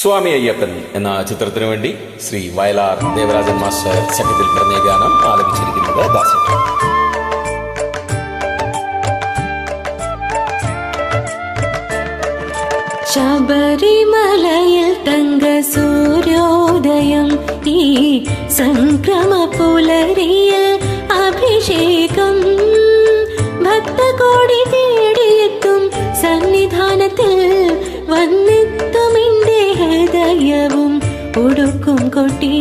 സ്വാമി അയ്യപ്പൻ എന്ന ചിത്രത്തിനു വേണ്ടി ശ്രീ വയലാർ ദേവരാജൻ മാസ്റ്റർ സംഗീതത്തിൽ പറഞ്ഞ ഗാനം ആലപിച്ചിരിക്കുന്നത് ദാസൻ. ശബരിമലയിൽ തങ്ക സൂര്യോദയം ഈ സംക്രമ അഭിഷേകം. ഭക്തകോടി തേടിയെത്തും സന്നിധാനത്തിൽ എന്റെ ഹൃദയവും ഉടുക്കും കൊട്ടി.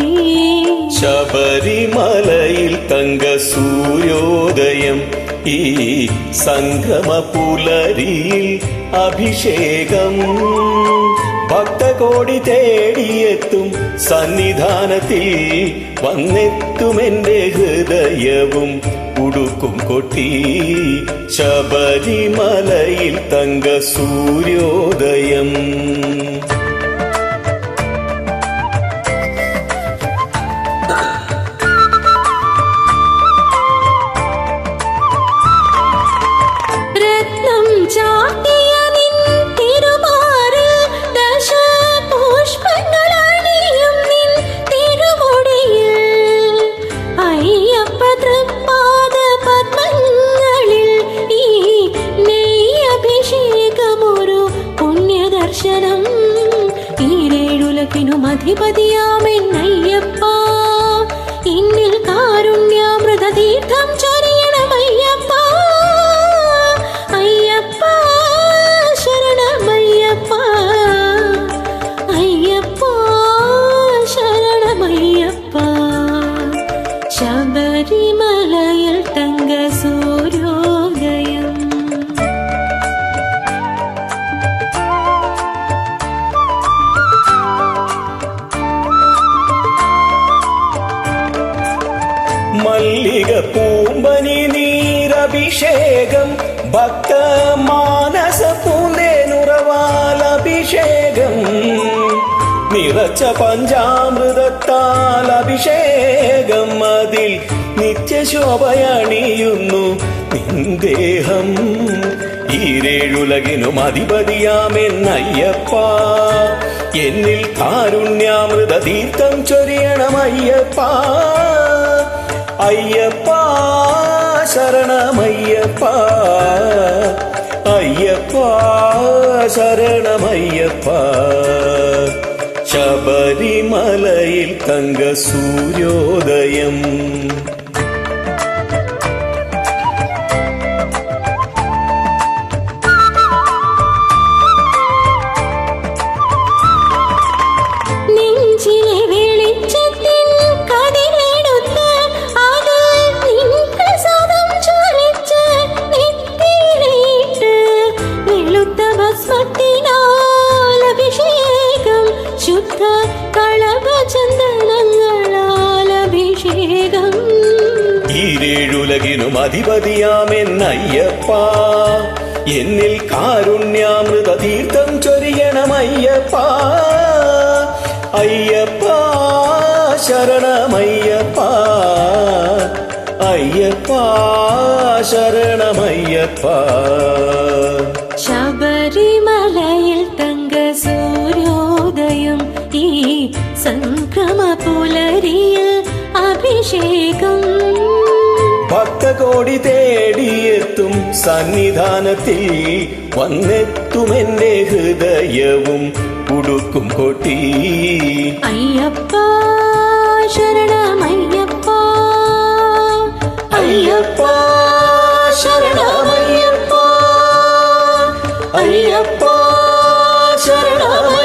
ശബരിമലയിൽ തങ്ക സൂര്യോദയം ഈ സംഗമ പുലരിയിൽ അഭിഷേകം. ഭക്തകോടി തേടിയെത്തും സന്നിധാനത്തിൽ വന്നെത്തുമെന്റെ ഹൃദയവും ഉടുക്കും കൊട്ടി. ശബരിമലയിൽ തങ്ക സൂര്യോദയം അധിപതിയാമെന്നയ്യപ്പ. ഇന്നിൽ കാരുണ്യാമൃത തീർത്ഥം മല്ലിക പൂമ്പനി നീരഭിഷേകം ഭക്ത മാനസ പൂന്തേനുറവാലഭിഷേകം നിറച്ച പഞ്ചാമൃതത്താൽ അഭിഷേകം അതിൽ നിത്യശോഭയണിയുന്നു. നിന്ദേഹം ഈരേഴുലകിനും അധിപതിയാമെന്നയ്യപ്പ. എന്നിൽ കാരുണ്യാമൃത തീർത്ഥം ചൊരിയണമയ്യപ്പ. അയ്യപ്പ ശരണമയ്യപ്പ അയ്യപ്പ ശരണമയ്യപ്പ ശബരിമലയിൽ തങ്ക സൂര്യോദയം ഈരേഴുലകിനും അധിപതിയാമെന്നയ്യപ്പ എന്നിൽ കാരുണ്യാമൃത തീർത്ഥം ചൊരിയണമയ്യപ്പ അയ്യപ്പ ശരണമയ്യപ്പ അയ്യപ്പ ശരണമയ്യപ്പ ശബരിമലയിൽ തങ്ക സൂര്യോദയം ഈ സംക്രമ പുലരിയിൽ അഭിഷേകം ഭക്തകോടി തേടിയെത്തും സന്നിധാനത്തിൽ വന്നെത്തുമെന്റെ ഹൃദയവും ഉടുക്കും കൊട്ടി അയ്യപ്പ ശരണമയ്യപ്പ അയ്യപ്പ ശരണമയ്യപ്പ അയ്യപ്പ ശരണമയ്യപ്പ